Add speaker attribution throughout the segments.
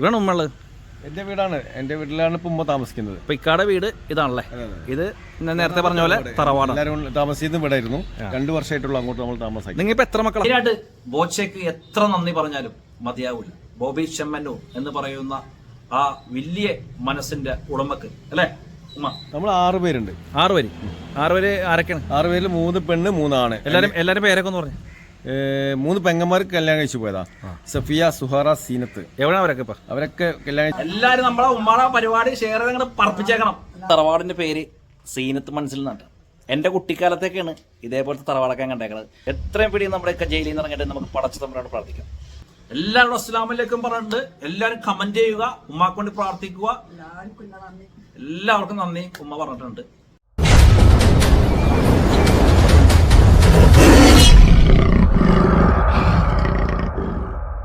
Speaker 1: ഇവിടെയാണ് ഉമ്മൾ
Speaker 2: എന്റെ വീടാണ്. എന്റെ വീട്ടിലാണ് ഇപ്പൊ ഉമ്മ താമസിക്കുന്നത്.
Speaker 1: ഇപ്പൊ ഇക്കാടെ വീട് ഇതാണല്ലേ? ഇത് ഞാൻ നേരത്തെ പറഞ്ഞ പോലെ തറവാണ്
Speaker 2: എല്ലാവരും താമസിക്കുന്ന വീടായിരുന്നു രണ്ടു വർഷമായിട്ടുള്ള അങ്ങോട്ട് നമ്മൾ താമസിക്കും.
Speaker 1: നിങ്ങൾ ഇപ്പൊ എത്ര മക്കളായിട്ട് ബോച്ചയ്ക്ക് എത്ര നന്ദി പറഞ്ഞാലും മതിയാവില്ല ബോബി ചെമ്മന്നൂർ എന്ന് പറയുന്ന ആ വലിയ മനസ്സിന്റെ ഉടമക്ക് അല്ലേ? ഉമ്മ.
Speaker 2: നമ്മൾ ആറ് പേരുണ്ട്.
Speaker 1: ആറ് പേര്. ആറ് പേര് ആരൊക്കെയാണ്?
Speaker 2: ആറ് പേരിൽ മൂന്ന് പെണ്ണ് മൂന്നാണ്.
Speaker 1: എല്ലാരും എല്ലാരും പേരൊക്കെ ഒന്ന് പറഞ്ഞു.
Speaker 2: മൂന്ന് പെങ്ങന്മാർക്ക് കല്യാണം കഴിച്ചു പോയതാ. സഫിയ സുഹറ സീനത്ത്.
Speaker 1: എവിടെ അവരൊക്കെ ഇപ്പൊ?
Speaker 2: അവരൊക്കെ കല്യാണം
Speaker 1: എല്ലാരും നമ്മളെ ഉമ്മാടെ പരിപാടി ഷെയർ ചെയ്ത് പറപ്പിച്ചേക്കണം. തറവാടിന്റെ പേര് സീനത്ത് മനസ്സിൽ നിന്നാണ് എന്റെ കുട്ടിക്കാലത്തേക്കാണ് ഇതേപോലത്തെ തറവാടൊക്കെ കണ്ടേക്കണത്. എത്രയും പിടി നമ്മുടെ ജയിലിൽ നിന്ന് ഇറങ്ങിയിട്ട് നമുക്ക് പടച്ചു തമ്മിലോട് പ്രാർത്ഥിക്കാം. എല്ലാവരും അസ്ലാമിലേക്കും പറഞ്ഞിട്ട് എല്ലാവരും കമന്റ് ചെയ്യുക ഉമ്മാക്ക് വേണ്ടി പ്രാർത്ഥിക്കുക. എല്ലാവർക്കും നന്ദി. ഉമ്മ പറഞ്ഞിട്ടുണ്ട്.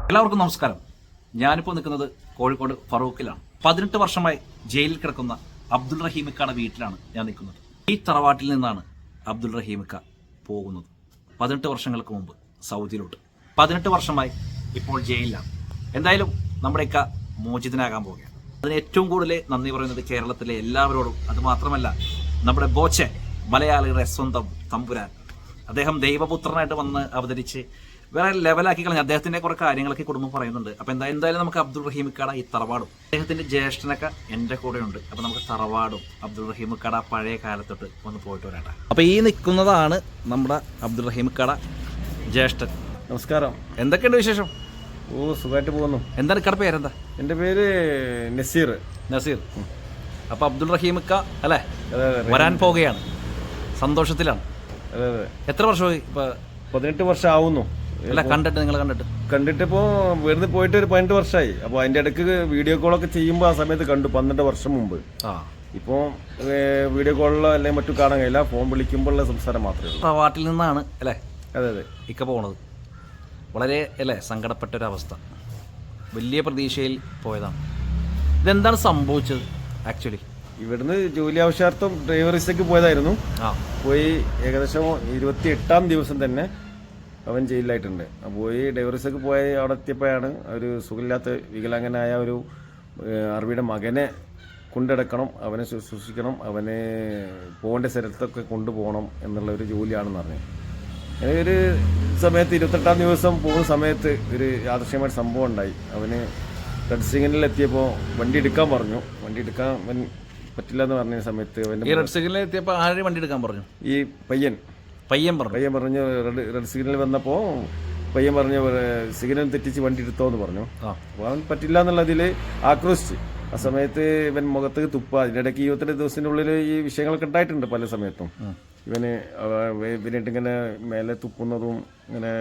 Speaker 1: എല്ലാവർക്കും നമസ്കാരം. ഞാനിപ്പോൾ നിൽക്കുന്നത് കോഴിക്കോട് ഫറൂഖിലാണ്. പതിനെട്ട് വർഷമായി ജയിലിൽ കിടക്കുന്ന അബ്ദുൾ റഹീമിക്കാണ് വീട്ടിലാണ് ഞാൻ നിൽക്കുന്നത്. ഈ തറവാട്ടിൽ നിന്നാണ് അബ്ദുൾ റഹീമിക്ക പോകുന്നത്. പതിനെട്ട് വർഷങ്ങൾക്ക് മുമ്പ് സൗദിയിലോട്ട്. പതിനെട്ട് വർഷമായി ഇപ്പോൾ ജയിലിലാണ്. എന്തായാലും നമ്മുടെ ഇക്ക മോചിതനാകാൻ പോവുകയാണ്. അതിന് ഏറ്റവും കൂടുതൽ നന്ദി പറയുന്നത് കേരളത്തിലെ എല്ലാവരോടും. അതുമാത്രമല്ല നമ്മുടെ ബോച്ചെ മലയാളികളുടെ സ്വന്തം തമ്പുരാൻ. അദ്ദേഹം ദൈവപുത്രനായിട്ട് വന്ന് അവതരിച്ച് വേറെ ലെവലാക്കി കളഞ്ഞു. അദ്ദേഹത്തിന്റെ കുറെ കാര്യങ്ങളൊക്കെ കുടുംബം പറയുന്നുണ്ട്. അപ്പൊ എന്താ എന്തായാലും നമുക്ക് അബ്ദുൾ റഹീം കട ഈ തറവാടും. അദ്ദേഹത്തിന്റെ ജ്യേഷ്ഠനൊക്കെ എന്റെ കൂടെ ഉണ്ട് അപ്പൊ നമുക്ക് തറവാടും അബ്ദുൾ റഹീം കട പഴയ കാലത്തൊട്ട് ഒന്ന് പോയിട്ട് വരാട്ട. അപ്പൊ ഈ നിൽക്കുന്നതാണ് നമ്മുടെ അബ്ദുൾ റഹീം കട ജ്യേഷ്ഠൻ.
Speaker 2: നമസ്കാരം.
Speaker 1: എന്തൊക്കെയുണ്ട് വിശേഷം?
Speaker 2: ഓ സുഖമായിട്ട് പോകുന്നു.
Speaker 1: എന്താണ് കട പേരെന്താ?
Speaker 2: എന്റെ പേര് നസീർ.
Speaker 1: നസീർ. അപ്പൊ അബ്ദുൾ റഹീമിക്ക അല്ലേ? വരാൻ പോവുകയാണ്. സന്തോഷത്തിലാണ്.
Speaker 2: അതെ അതെ.
Speaker 1: എത്ര വർഷമായി ഇപ്പൊ
Speaker 2: പതിനെട്ട് വർഷം ആവുന്നു
Speaker 1: അല്ല കണ്ടിട്ട് നിങ്ങൾ കണ്ടിട്ട്.
Speaker 2: കണ്ടിട്ടിപ്പോ വരുന്ന പോയിട്ട് ഒരു പതിനെട്ട് വർഷമായി അപ്പോൾ അതിന്റെ ഇടയ്ക്ക് വീഡിയോ കോളൊക്കെ ചെയ്യുമ്പോൾ ആ സമയത്ത് കണ്ടു പന്ത്രണ്ട് വർഷം മുമ്പ്.
Speaker 1: ആ.
Speaker 2: ഇപ്പോൾ വീഡിയോ കോളിലോ അല്ലെങ്കിൽ മറ്റു കാണാൻ കഴിയില്ല ഫോൺ വിളിക്കുമ്പോഴുള്ള സംസാരം മാത്രമേ ഉള്ളൂ.
Speaker 1: വാട്ടിൽ നിന്നാണ് അല്ലേ?
Speaker 2: അതെ അതെ.
Speaker 1: ഇക്ക പോണത്. വളരെ അല്ലേ സങ്കടപ്പെട്ട ഒരു അവസ്ഥ വലിയ പ്രതീക്ഷയിൽ പോയതാണ്. ഇതെന്താണ് സംഭവിച്ചത് ആക്ച്വലി?
Speaker 2: ഇവിടുന്ന് ജോലി ആവശ്യാർത്ഥം ഡ്രൈവറിസക്ക് പോയതായിരുന്നു.
Speaker 1: ആ.
Speaker 2: പോയി ഏകദേശം ഇരുപത്തി എട്ടാം ദിവസം തന്നെ അവൻ ജയിലിലായിട്ടുണ്ട്. അപ്പോൾ ഈ ഡൈവറിസൊക്കെ പോയി അവിടെ എത്തിയപ്പോഴാണ് ഒരു സുഖമില്ലാത്ത വികലാംഗനായ ഒരു അറിവിയുടെ അറബിയുടെ മകനെ കൊണ്ടെടുക്കണം അവനെ ശുശ്രൂഷിക്കണം അവനെ പോകേണ്ട സ്ഥലത്തൊക്കെ കൊണ്ടുപോകണം എന്നുള്ള ഒരു ജോലിയാണെന്ന് പറഞ്ഞു. അങ്ങനെ ഒരു സമയത്ത് ഇരുപത്തെട്ടാം ദിവസം പോകുന്ന സമയത്ത് ഒരു യാദൃശ്യമായ സംഭവം ഉണ്ടായി. അവന് റെഡ് സിഗ്നലിൽ എത്തിയപ്പോൾ വണ്ടി എടുക്കാൻ പറഞ്ഞു. വണ്ടി എടുക്കാൻ അവൻ പറ്റില്ല എന്ന് പറഞ്ഞ സമയത്ത്
Speaker 1: റെഡ് സിഗ്നലിൽ എത്തിയപ്പോൾ ആര് വണ്ടി എടുക്കാൻ പറഞ്ഞു?
Speaker 2: ഈ പയ്യൻ.
Speaker 1: പയ്യൻ പറഞ്ഞു.
Speaker 2: പയ്യൻ പറഞ്ഞു റെഡ് റെഡ് സിഗ്നൽ വന്നപ്പോൾ പയ്യൻ പറഞ്ഞു സിഗ്നൽ തെറ്റിച്ച് വണ്ടി എടുത്തോ എന്ന് പറഞ്ഞു. അപ്പോൾ അവൻ പറ്റില്ല എന്നുള്ളതിൽ ആക്രോശിച്ച്. ആ സമയത്ത് ഇവൻ മുഖത്ത് തുപ്പ. അതിനിടയ്ക്ക് ഇരുപത്തെട്ട് ദിവസത്തിന്റെ ഉള്ളിൽ ഈ വിഷയങ്ങളൊക്കെ ഉണ്ടായിട്ടുണ്ട് പല സമയത്തും. ഇവന് ഇവനായിട്ട് ഇങ്ങനെ മേലെ തുപ്പുന്നതും ഇങ്ങനെ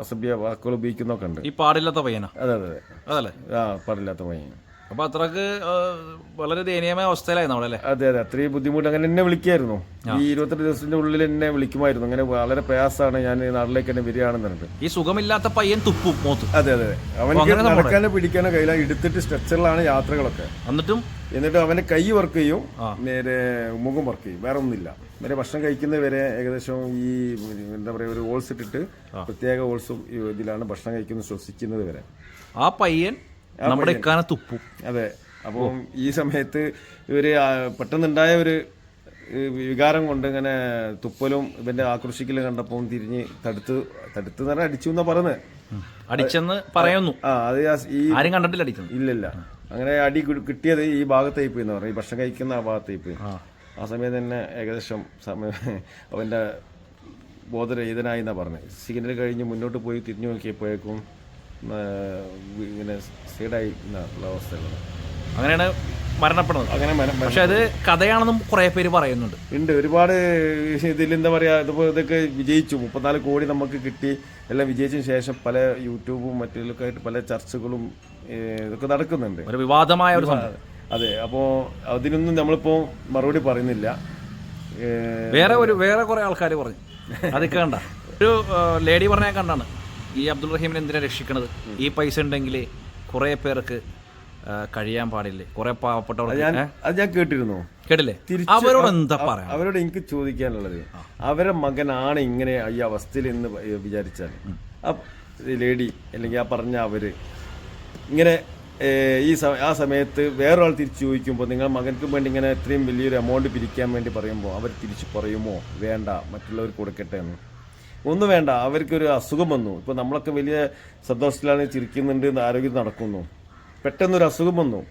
Speaker 2: അസഭ്യ വാക്കുകൾ ഉപയോഗിക്കുന്നതൊക്കെ ഉണ്ട്.
Speaker 1: ഈ പാടില്ലാത്ത പയ്യനാ?
Speaker 2: അതെ അതെ അതെ. ആ പാടില്ലാത്ത പയ്യൻ.
Speaker 1: അപ്പൊ അത്രയ്ക്ക് വളരെ ദയനീയമായ അവസ്ഥയിലായി നമ്മളല്ലേ അല്ലേ?
Speaker 2: അതെ അതെ. അത്രയും ബുദ്ധിമുട്ട്. അങ്ങനെ എന്നെ വിളിക്കായിരുന്നു. ഈ ഇരുപത്തെട്ട് ദിവസത്തിന്റെ ഉള്ളിൽ എന്നെ വിളിക്കുമായിരുന്നു. അങ്ങനെ വളരെ പ്രയാസമാണ് ഞാൻ നാട്ടിലേക്ക് തന്നെ വരികയാണെന്ന് പറഞ്ഞിട്ട്
Speaker 1: ഈ സുഖമില്ലാത്ത പയ്യൻ തുപ്പും മോത്ത്.
Speaker 2: അതെ അതെ അവനെ നടക്കാനോ പിടിക്കാനോ കയ്യില എടുത്തിട്ട് സ്ട്രെച്ചറിലാണ് യാത്രകളൊക്കെ.
Speaker 1: എന്നിട്ടും?
Speaker 2: എന്നിട്ട് അവന്റെ കൈ വർക്ക് ചെയ്യും. നേരെ മുഖം വർക്ക് ചെയ്യും. വേറെ ഒന്നുമില്ല. നേരെ ഭക്ഷണം കഴിക്കുന്നത് വരെ ഏകദേശം ഈ എന്താ പറയാ ഒരു ഹോൾസ് ഇട്ടിട്ട് പ്രത്യേക ഹോൾസും ഇതിലാണ് ഭക്ഷണം കഴിക്കുന്നത് ശ്വസിക്കുന്നത് വരെ.
Speaker 1: ആ പയ്യൻ നമ്മുടെ ഇക്കാനെ തുപ്പും
Speaker 2: അതെ. അപ്പം ഈ സമയത്ത് ഇവർ പെട്ടെന്നുണ്ടായ ഒരു വികാരം കൊണ്ട് ഇങ്ങനെ തുപ്പലും ഇവന്റെ ആക്രോശിക്കലും കണ്ടപ്പോൾ തിരിഞ്ഞ് തടുത്ത് തടുത്ത് തന്നെ അടിച്ചു എന്നാ പറയുന്നത്
Speaker 1: അടിച്ചെന്ന് പറയുന്നു.
Speaker 2: ആ അത് ഈ
Speaker 1: ആരും കണ്ടിട്ടില്ല അടിക്കുന്നത്
Speaker 2: ഇല്ലില്ല. അങ്ങനെ അടി കിട്ടിയത് ഈ ഭാഗത്തായി പോയി എന്ന് പറയും ഈ ഭക്ഷണം കഴിക്കുന്ന ആ ഭാഗത്തായി പോയി ആ സമയം തന്നെ ഏകദേശം സമയം അവന്റെ ബോധരഹിതനായി എന്നാ പറഞ്ഞത് സിഗ്നൽ കഴിഞ്ഞ് മുന്നോട്ട് പോയി തിരിഞ്ഞു നോക്കിയപ്പോഴേക്കും ഇങ്ങനെ സൈഡായി എന്നുള്ള അവസ്ഥയിലാണ്.
Speaker 1: അങ്ങനെയാണ് മരണപ്പെടുന്നത്.
Speaker 2: അങ്ങനെ മന-
Speaker 1: പക്ഷെ അത് കഥയാണെന്നും കുറെ പേര് പറയുന്നുണ്ട്.
Speaker 2: ഉണ്ട്. ഒരുപാട് ഇതിൽ എന്താ പറയാ ഇതിപ്പോ ഇതൊക്കെ വിജയിച്ചു. മുപ്പത്തിനാല് കോടി നമുക്ക് കിട്ടി. എല്ലാം വിജയിച്ചതിന് ശേഷം പല യൂട്യൂബും മറ്റൊക്കെ ആയിട്ട് പല ചർച്ചകളും ഇതൊക്കെ നടക്കുന്നുണ്ട്.
Speaker 1: ഒരു വിവാദമായ ഒരു സംഭവം.
Speaker 2: അതെ. അപ്പോ അതിനൊന്നും നമ്മളിപ്പോ മറുപടി പറയുന്നില്ല.
Speaker 1: വേറെ ഒരു വേറെ കുറെ ആൾക്കാർ പറഞ്ഞു. അത് കണ്ട. ഒരു ലേഡി പറഞ്ഞ കണ്ടാണ്. ഈ അബ്ദുൾ റഹീമിനെ എന്തിനാണ് രക്ഷിക്കണത്? ഈ പൈസ ഉണ്ടെങ്കിൽ കുറെ പേർക്ക് കഴിയാൻ പാടില്ലേ? കുറെ പാവപ്പെട്ടവർക്ക്
Speaker 2: ഞാൻ അത് ഞാൻ കേട്ടിരുന്നു.
Speaker 1: കേട്ടില്ലേ? അവരോട് എന്താ പറയാ
Speaker 2: അവരോട് എനിക്ക് ചോദിക്കാനുള്ളത് അവരെ മകനാണ് ഇങ്ങനെ ഈ അവസ്ഥയിൽ എന്ന് വിചാരിച്ചാൽ. ആ ലേഡി അല്ലെങ്കിൽ ആ പറഞ്ഞ അവർ ഇങ്ങനെ ഈ ആ സമയത്ത് വേറൊരാൾ തിരിച്ചു ചോദിക്കുമ്പോൾ നിങ്ങൾ മകൻക്ക് വേണ്ടി ഇങ്ങനെ ഇത്രയും വലിയൊരു എമൗണ്ട് പിരിക്കാൻ വേണ്ടി പറയുമ്പോൾ അവർ തിരിച്ചു പറയുമോ? വേണ്ട മറ്റുള്ളവർ കൊടുക്കട്ടെ എന്ന്. ഒന്നും വേണ്ട അവർക്കൊരു അസുഖം വന്നു. ഇപ്പോൾ നമ്മളൊക്കെ വലിയ സന്തോഷത്തിലാണ് ചിരിക്കുന്നുണ്ട് ആരോഗ്യം നടക്കുന്നു. പെട്ടെന്നൊരു അസുഖം വന്നു.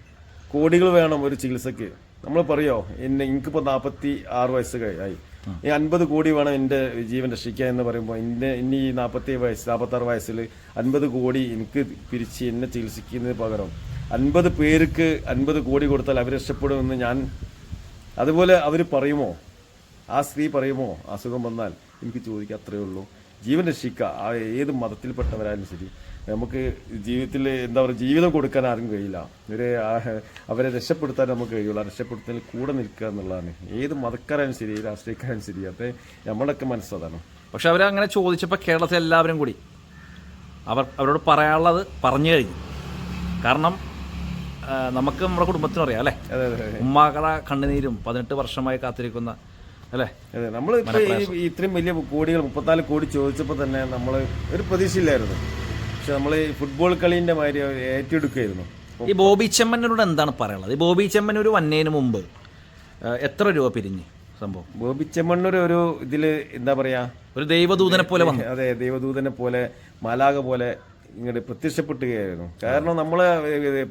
Speaker 2: കോടികൾ വേണം ഒരു ചികിത്സക്ക് നമ്മൾ പറയോ എന്നെ എനിക്കിപ്പോൾ നാൽപ്പത്തി ആറ് വയസ്സ് ആയി. ഈ അൻപത് കോടി വേണം എന്റെ ജീവൻ രക്ഷിക്കാൻ എന്ന് പറയുമ്പോൾ എന്റെ ഇനി ഈ നാൽപ്പത്തി വയസ്സ് നാൽപ്പത്താറ് വയസ്സിൽ അൻപത് കോടി എനിക്ക് പിരിച്ച് എന്നെ ചികിത്സിക്കുന്നതിന് പകരം അൻപത് പേർക്ക് അൻപത് കോടി കൊടുത്താൽ അവർ രക്ഷപ്പെടുമെന്ന് ഞാൻ അതുപോലെ അവർ പറയുമോ? ആ സ്ത്രീ പറയുമോ? അസുഖം വന്നാൽ എനിക്ക് ചോദിക്കുക അത്രയേ ഉള്ളൂ. ജീവൻ രക്ഷിക്കുക ആ ഏത് മതത്തിൽപ്പെട്ടവരായാലും ശരി. നമുക്ക് ജീവിതത്തിൽ എന്താ പറയുക ജീവിതം കൊടുക്കാൻ ആരും കഴിയില്ല. ഇവരെ അവരെ രക്ഷപ്പെടുത്താൻ നമുക്ക് കഴിയുള്ളൂ. ആ രക്ഷപ്പെടുത്തൽ കൂടെ നിൽക്കുക എന്നുള്ളതാണ്. ഏത് മതക്കാരായാലും ശരി രാഷ്ട്രീയക്കാരായാലും ശരി അത് നമ്മളൊക്കെ മനസ്സതാണ്
Speaker 1: പക്ഷെ അവരങ്ങനെ ചോദിച്ചപ്പോൾ കേരളത്തിൽ എല്ലാവരും കൂടി അവർ അവരോട് പറയാനുള്ളത് പറഞ്ഞു കഴിഞ്ഞു. കാരണം നമുക്ക് നമ്മുടെ കുടുംബത്തിനറിയാം അല്ലേ? ഉമ്മാക്കട കണ്ണുനീരും പതിനെട്ട് വർഷമായി കാത്തിരിക്കുന്ന അല്ലേ?
Speaker 2: അതെ നമ്മൾ ഈ ഇത്രയും വലിയ കോടികൾ മുപ്പത്തിനാല് കോടി ചോദിച്ചപ്പോൾ തന്നെ നമ്മൾ ഒരു പ്രതീക്ഷയില്ലായിരുന്നു. പക്ഷെ നമ്മൾ ഫുട്ബോൾ കളീന്റെ മാതിരി ഏറ്റെടുക്കുകയായിരുന്നു
Speaker 1: ഈ ബോബി ചെമ്മനോട് എന്താണ് പറയുന്നത് ഈ ബോബി ചെമ്മൻ ഒരു വന്നതിന് മുമ്പ് എത്ര രൂപ പിരിഞ്ഞ് സംഭവം?
Speaker 2: ബോബി ചെമ്മണ്ണൂർ ഒരു ഇതിൽ എന്താ പറയാ?
Speaker 1: ഒരു ദൈവദൂതനെ പോലെ വന്നു.
Speaker 2: അതെ ദൈവദൂതനെ പോലെ മാലാക പോലെ ഇങ്ങോട്ട് പ്രത്യക്ഷപ്പെട്ടുകയായിരുന്നു. കാരണം നമ്മൾ